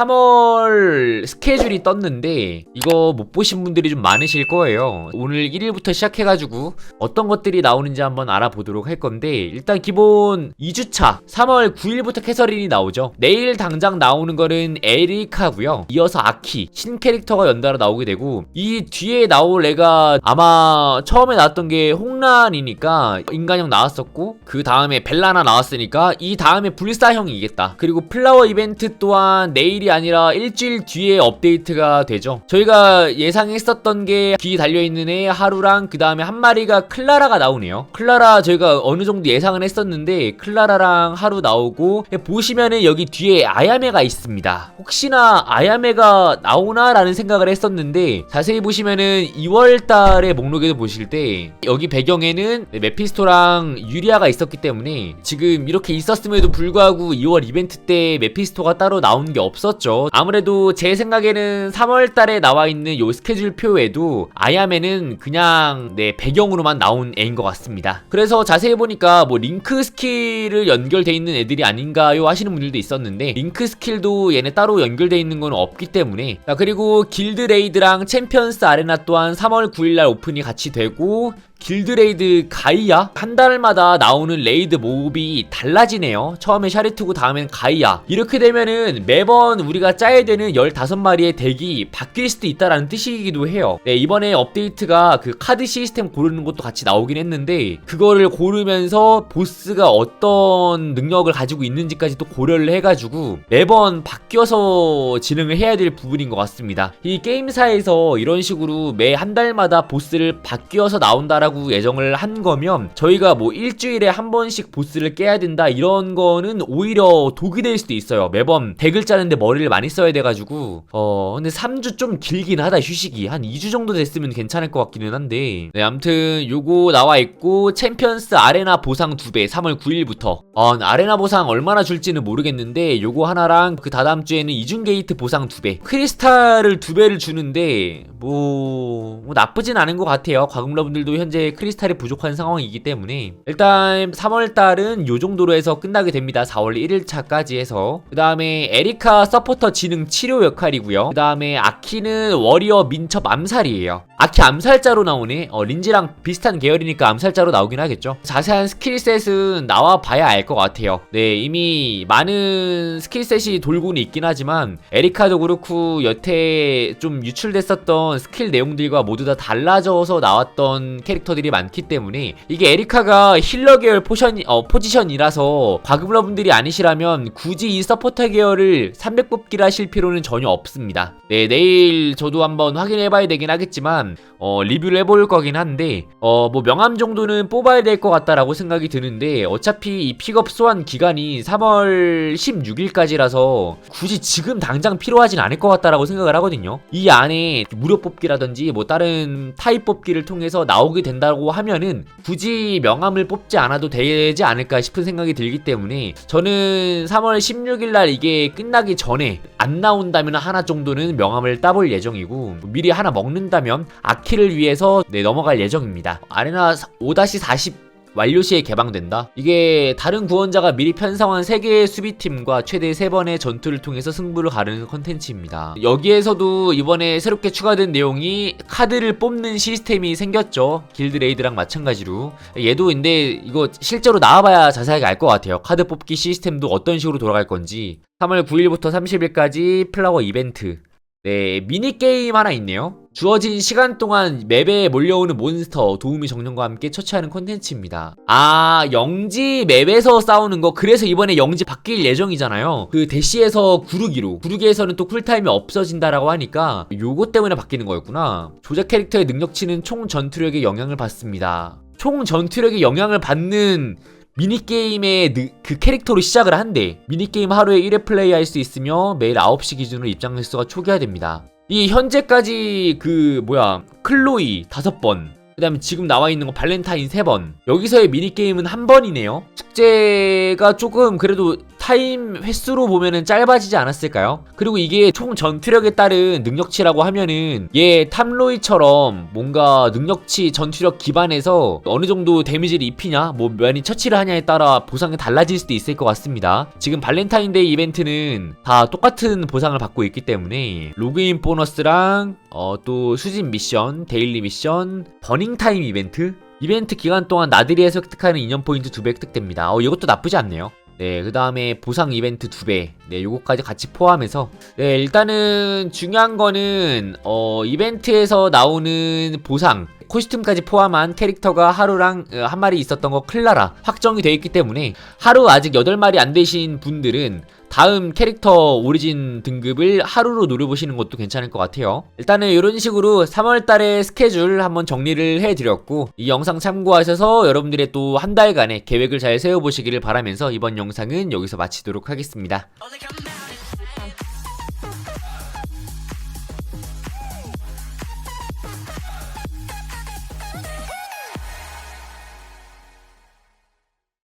3월 스케줄이 떴는데 이거 못 보신 분들이 좀 많으실 거예요. 오늘 1일부터 시작해가지고 어떤 것들이 나오는지 한번 알아보도록 할 건데 일단 기본 2주차 3월 9일부터 캐서린이 나오죠. 내일 당장 나오는 거는 에리카고요. 이어서 아키 신 캐릭터가 연달아 나오게 되고 이 뒤에 나올 애가 아마 처음에 나왔던 게 홍란이니까 인간형 나왔었고 그 다음에 벨라나 나왔으니까 이 다음에 불사형이겠다. 그리고 플라워 이벤트 또한 내일이 아니라 일주일 뒤에 업데이트가 되죠. 저희가 예상했었던 게 귀 달려있는 애 하루랑 그 다음에 한 마리가 클라라가 나오네요. 클라라 저희가 어느 정도 예상은 했었는데 클라라랑 하루 나오고 보시면은 여기 뒤에 아야메가 있습니다. 혹시나 아야메가 나오나라는 생각을 했었는데 자세히 보시면은 2월 달에 목록에도 보실 때 여기 배경에는 메피스토랑 유리아가 있었기 때문에 지금 이렇게 있었음에도 불구하고 2월 이벤트 때 메피스토가 따로 나온 게 없었 죠. 아무래도 제 생각에는 3월 달에 나와 있는 요 스케줄 표에도 아야메는 그냥 네 배경으로만 나온 애인 것 같습니다. 그래서 자세히 보니까 뭐 링크 스킬을 연결돼 있는 애들이 아닌가요 하시는 분들도 있었는데 링크 스킬도 얘네 따로 연결돼 있는 건 없기 때문에 자 그리고 길드 레이드랑 챔피언스 아레나 또한 3월 9일 날 오픈이 같이 되고 길드레이드 가이아? 한 달마다 나오는 레이드 몹이 달라지네요. 처음에 샤리투고 다음엔 가이아. 이렇게 되면은 매번 우리가 짜야 되는 15마리의 덱이 바뀔 수도 있다라는 뜻이기도 해요. 네 이번에 업데이트가 그 카드 시스템 고르는 것도 같이 나오긴 했는데 그거를 고르면서 보스가 어떤 능력을 가지고 있는지까지 또 고려를 해가지고 매번 바뀌어서 진행을 해야 될 부분인 것 같습니다. 이 게임사에서 이런 식으로 매 한 달마다 보스를 바뀌어서 나온다라고 라고 예정을 한 거면 저희가 뭐 일주일에 한 번씩 보스를 깨야 된다 이런 거는 오히려 독이 될 수도 있어요. 매번 덱을 짜는데 머리를 많이 써야 돼가지고. 어 근데 3주 좀 길긴 하다 휴식이. 한 2주 정도 됐으면 괜찮을 것 같기는 한데. 네 아무튼 요거 나와 있고 챔피언스 아레나 보상 2배 3월 9일부터. 어 아레나 보상 얼마나 줄지는 모르겠는데 요거 하나랑 그 다다음 주에는 이중 게이트 보상 2배 크리스탈을 2배를 주는데 뭐, 뭐 나쁘진 않은 것 같아요. 과금러분들도 현재 크리스탈이 부족한 상황이기 때문에. 일단 3월달은 요 정도로 해서 끝나게 됩니다. 4월 1일차까지 해서. 그 다음에 에리카 서포터 지능 치료 역할이고요. 그 다음에 아키는 워리어 민첩 암살이에요. 아키 암살자로 나오네. 어, 린지랑 비슷한 계열이니까 암살자로 나오긴 하겠죠. 자세한 스킬셋은 나와 봐야 알 것 같아요. 네 이미 많은 스킬셋이 돌고는 있긴 하지만 에리카도 그렇고 여태 좀 유출됐었던 스킬 내용들과 모두 다 달라져서 나왔던 캐릭터들이 많기 때문에 이게 에리카가 힐러 계열 포션, 어, 포지션이라서 과금러분들이 아니시라면 굳이 이 서포터 계열을 300 뽑기를 하실 필요는 전혀 없습니다 네 내일 저도 한번 확인해봐야 되긴 하겠지만 어, 리뷰를 해볼 거긴 한데 어, 뭐 명함 정도는 뽑아야 될 것 같다라고 생각이 드는데 어차피 이 픽업 소환 기간이 3월 16일까지라서 굳이 지금 당장 필요하진 않을 것 같다라고 생각을 하거든요. 이 안에 무료 뽑기라든지 뭐 다른 타입 뽑기를 통해서 나오게 된다고 하면은 굳이 명함을 뽑지 않아도 되지 않을까 싶은 생각이 들기 때문에 저는 3월 16일 날 이게 끝나기 전에 안 나온다면 하나 정도는 명함을 따볼 예정이고 미리 하나 먹는다면 아키를 위해서 네, 넘어갈 예정입니다. 아레나 5-40 완료 시에 개방된다. 이게 다른 구원자가 미리 편성한 3개의 수비팀과 최대 3번의 전투를 통해서 승부를 가르는 컨텐츠입니다. 여기에서도 이번에 새롭게 추가된 내용이 카드를 뽑는 시스템이 생겼죠. 길드 레이드랑 마찬가지로. 얘도 근데 이거 실제로 나와봐야 자세하게 알 것 같아요. 카드 뽑기 시스템도 어떤 식으로 돌아갈 건지. 3월 9일부터 30일까지 플라워 이벤트. 네, 미니게임 하나 있네요. 주어진 시간 동안 맵에 몰려오는 몬스터 도우미 정령과 함께 처치하는 콘텐츠입니다. 아, 영지 맵에서 싸우는 거. 그래서 이번에 영지 바뀔 예정이잖아요. 그 대시에서 구르기로. 구르기에서는 또 쿨타임이 없어진다라고 하니까 요거 때문에 바뀌는 거였구나. 조작 캐릭터의 능력치는 총 전투력에 영향을 받습니다. 총 전투력에 영향을 받는 미니게임의 느- 그 캐릭터로 시작을 한대. 미니게임 하루에 1회 플레이할 수 있으며 매일 9시 기준으로 입장 횟수가 초기화됩니다. 이 현재까지 그 뭐야 클로이 5번 그 다음에 지금 나와 있는 거 발렌타인 3번 여기서의 미니게임은 한 번이네요. 숙제가 조금 그래도 타임 횟수로 보면은 짧아지지 않았을까요? 그리고 이게 총 전투력에 따른 능력치라고 하면은 얘 탐로이처럼 뭔가 능력치 전투력 기반에서 어느 정도 데미지를 입히냐 뭐 많이 처치를 하냐에 따라 보상이 달라질 수도 있을 것 같습니다 지금 발렌타인데이 이벤트는 다 똑같은 보상을 받고 있기 때문에 로그인 보너스랑 어, 또 수집 미션 데일리 미션 버닝 타임 이벤트 이벤트 기간 동안 나들이에서 획득하는 인연 포인트 2배 획득됩니다. 어, 이것도 나쁘지 않네요. 네, 그 다음에 보상 이벤트 2배. 네, 요거까지 같이 포함해서. 네, 일단은 중요한 거는, 어, 이벤트에서 나오는 보상. 코스튬까지 포함한 캐릭터가 하루랑 어, 한 마리 있었던 거 클라라 확정이 되어 있기 때문에 하루 아직 8마리 안 되신 분들은 다음 캐릭터 오리진 등급을 하루로 노려보시는 것도 괜찮을 것 같아요. 일단은 이런 식으로 3월달의 스케줄 한번 정리를 해드렸고 이 영상 참고하셔서 여러분들의 또 한 달간의 계획을 잘 세워보시기를 바라면서 이번 영상은 여기서 마치도록 하겠습니다.